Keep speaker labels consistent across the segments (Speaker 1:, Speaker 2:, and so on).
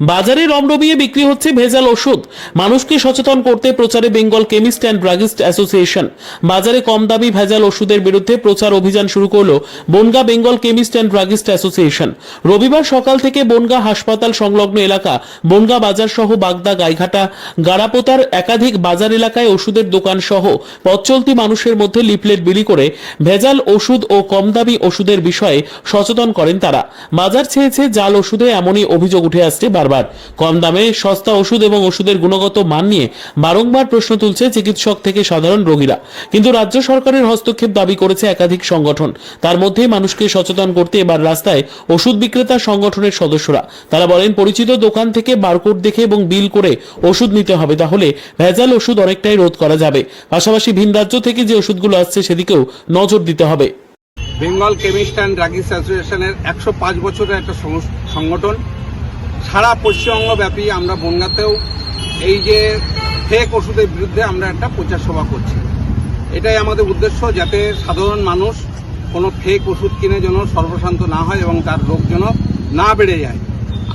Speaker 1: বাজারে রমরমিয়ে বিক্রি হচ্ছে ভেজাল ওষুধ। মানুষকে সচেতন করতে প্রচারে Bengal chemist and druggist association. বাজারে কম দামি ভেজাল ওষুধের বিরুদ্ধে প্রচার অভিযান শুরু করল Bangaon Bengal chemist and druggist association. রবিবার সকাল থেকে বনগা হাসপাতাল সংলগ্ন এলাকা, বনগা বাজার সহ বাগদা, গাইঘাটা, গাড়াপোতার একাধিক বাজার এলাকায় ওষুধের দোকান সহ পথচলতি মানুষের মধ্যে লিফলেট বিলি করে ভেজাল ওষুধ ও কম দামি ওষুধের বিষয়ে সচেতন করেন তারা। বাজার ছেয়েছে জাল ওষুধে এমনই অভিযোগ উঠে আসছে বারবার। কম দামে সস্তা ওষুধ এবং ওষুধের গুণগত মান নিয়ে বারংবার প্রশ্ন তুলছে চিকিৎসক থেকে সাধারণ রোগীরা। কিন্তু রাজ্য সরকারের হস্তক্ষেপ দাবি করেছে একাধিক সংগঠন। তার মধ্যে মানুষকে সচেতন করতে এবার রাস্তায় ওষুধ বিক্রেতা সংগঠনের সদস্যরা। তারা বলেন, পরিচিত দোকান থেকে বারকোড দেখে এবং বিল করে ওষুধ নিতে হবে, তাহলে ভেজাল ওষুধ অনেকটাই রোধ করা যাবে। পাশাপাশি ভিন রাজ্য থেকে যে ওষুধগুলো আসছে সেদিকেও নজর দিতে হবে।
Speaker 2: বেঙ্গল কেমিস্ট অ্যান্ড ড্রাগিস্ট অ্যাসোসিয়েশনের একশো পাঁচ বছরের একটা সংগঠন সারা পশ্চিমবঙ্গ ব্যাপী আমরা বনগাতেও এই যে ফেক ওষুধের বিরুদ্ধে আমরা একটা প্রচার সভা করছি। এটাই আমাদের উদ্দেশ্য যাতে সাধারণ মানুষ কোনো ফেক ওষুধ কিনে যেন সর্বশান্ত না হয় এবং তার রোগ যেন না বেড়ে যায়।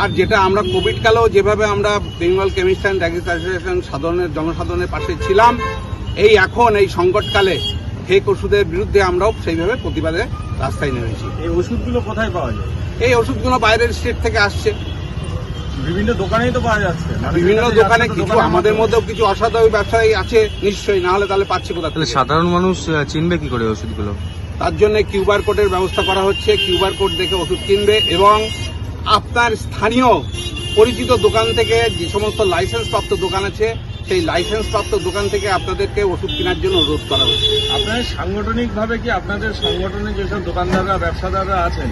Speaker 2: আর যেটা আমরা কোভিড কালেও যেভাবে আমরা Bengal chemist and druggist association সাধারণের জনসাধারণের পাশে ছিলাম এই এখন এই সংকটকালে ফেক ওষুধের বিরুদ্ধে আমরাও সেইভাবে প্রতিবাদে রাস্তায় নেমেছি।
Speaker 3: এই ওষুধগুলো কোথায় পাওয়া যায়?
Speaker 2: এই ওষুধগুলো বাইরের স্টেট থেকে আসছে।
Speaker 3: বিভিন্ন দোকানেই তো পাওয়া যাচ্ছে।
Speaker 2: বিভিন্ন দোকানে কিছু আমাদের মধ্যেও কিছু ব্যবসায়ী আছে নিশ্চয়ই না হলে তাহলে পাচ্ছে কোথা
Speaker 4: তাহলে সাধারণ মানুষ চিনবে কি করে ওষুধগুলো?
Speaker 2: তার জন্য কিউআর কোডের ব্যবস্থা করা হচ্ছে কিউআর কোড দেখে ওষুধ কিনবে এবং আপনার স্থানীয় পরিচিত দোকান থেকে যে সমস্ত লাইসেন্স প্রাপ্ত দোকান আছে সেই লাইসেন্স প্রাপ্ত দোকান থেকে আপনাদেরকে ওষুধ কেনার জন্য অনুরোধ করা হচ্ছে।
Speaker 3: আপনাদের সাংগঠনিক ভাবে কি আপনাদের সংগঠনে যেসব দোকানদাররা ব্যবসাদাররা আছেন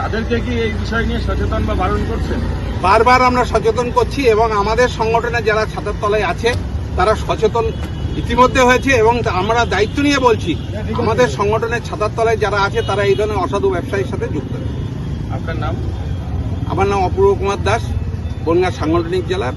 Speaker 3: তাদেরকে কি এই বিষয় নিয়ে সচেতন বা বারণ করছেন?
Speaker 2: বারবার আমরা সচেতন করছি এবং আমাদের সংগঠনে যারা ছাতার তলায় আছে তারা সচেতন ইতিমধ্যে হয়েছে এবং আমরা দায়িত্ব নিয়ে বলছি আমাদের সংগঠনের ছাতার তলায় যারা আছে তারা এই ধরনের অসাধু ব্যবসায়ীর সাথে যুক্ত।
Speaker 3: আপনার নাম?
Speaker 2: আমার নাম অপূর্ব কুমার দাস বনগা সাংগঠনিক জেলার